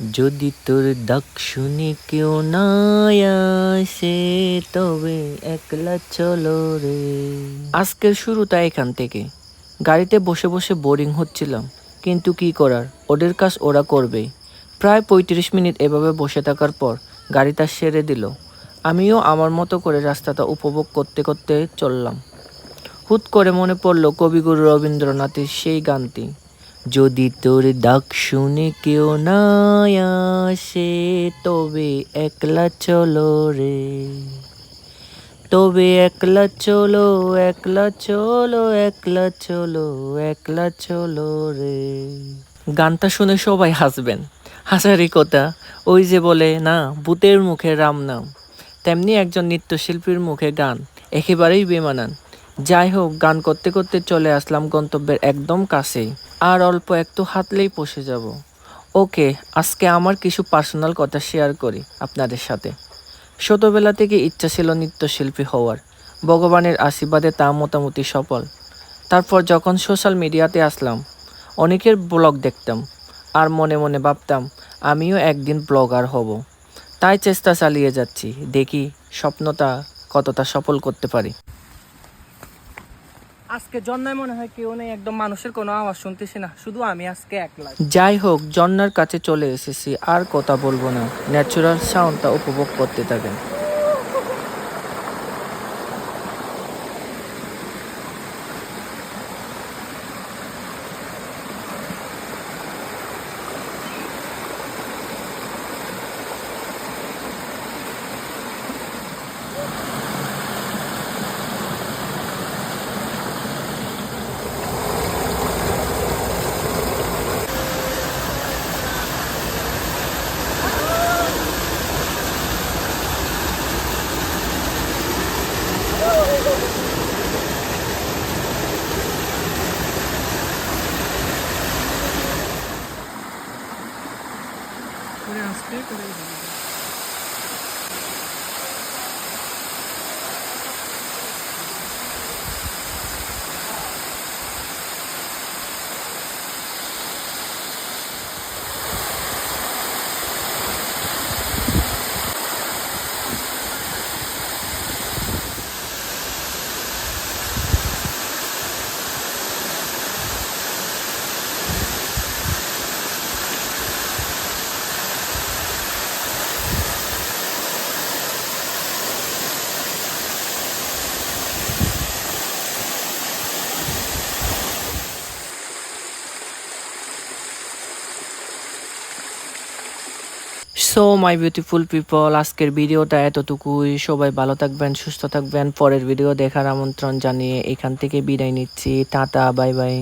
যদি তোর ডাক শুনে কেউ না আসে, তবে একলা চলো রে। আজকের শুরুটা এখান থেকে। গাড়িতে বসে বসে বোরিং হচ্ছিলাম, কিন্তু কি করার? ওদের কাজ ওরা করবে। প্রায় পঁয়ত্রিশ মিনিট এভাবে বসে থাকার পর গাড়িটা সেরে দিল। আমিও আমার মতো করে রাস্তাটা উপভোগ করতে করতে চললাম। হুট করে মনে পড়ল কবিগুরু রবীন্দ্রনাথের সেই গানটি। যদি তোর ডাক শুনে কেউ না আসে, তবে একলা চলো রে। তবে একলা চলো একলা চলো একলা চলো একলা চলো রে। গানটা শুনে সবাই হাসবেন। হাসারই কথা। ওই যে বলে, না, ভূতের মুখে রাম নাম। তেমনি একজন নৃত্যশিল্পীর মুখে গান। একেবারেই বেমানান। যাই হোক, গান করতে করতে চলে আসলাম গন্তব্যের একদম কাছেই। আর অল্প একটু হাতলেই পৌঁছে যাব। ওকে, আজকে আমার কিছু পার্সোনাল কথা শেয়ার করি আপনাদের সাথে। ছোটোবেলা থেকে ইচ্ছা ছিল নৃত্যশিল্পী হওয়ার। ভগবানের আশীর্বাদে তা মোটামুটি সফল। তারপর যখন সোশ্যাল মিডিয়াতে আসলাম, অনেকের ব্লগ দেখতাম আর মনে মনে ভাবতাম, আমিও একদিন ব্লগার হব। তাই চেষ্টা চালিয়ে যাচ্ছি, দেখি স্বপ্নটা কতটা সফল করতে পারি। আজকে জন্নায় মনে হয় কেউ নেই, একদম মানুষের কোনো আওয়াজ শুনতেছি না। শুধু আমি আজকে একলা যাই হোক, জন্নার কাছে চলে এসেছি, আর কথা বলব না। ন্যাচুরাল সাউন্ডটা উপভোগ করতে থাকেন। করে আসতে করে সো মাই বিউটিফুল পিপল আজকের ভিডিওটা এতটুকুই। সবাই ভালো থাকবেন, সুস্থ থাকবেন। পরের ভিডিও দেখার আমন্ত্রণ জানিয়ে এখান থেকে বিদায় নিচ্ছি। Tata, bye bye.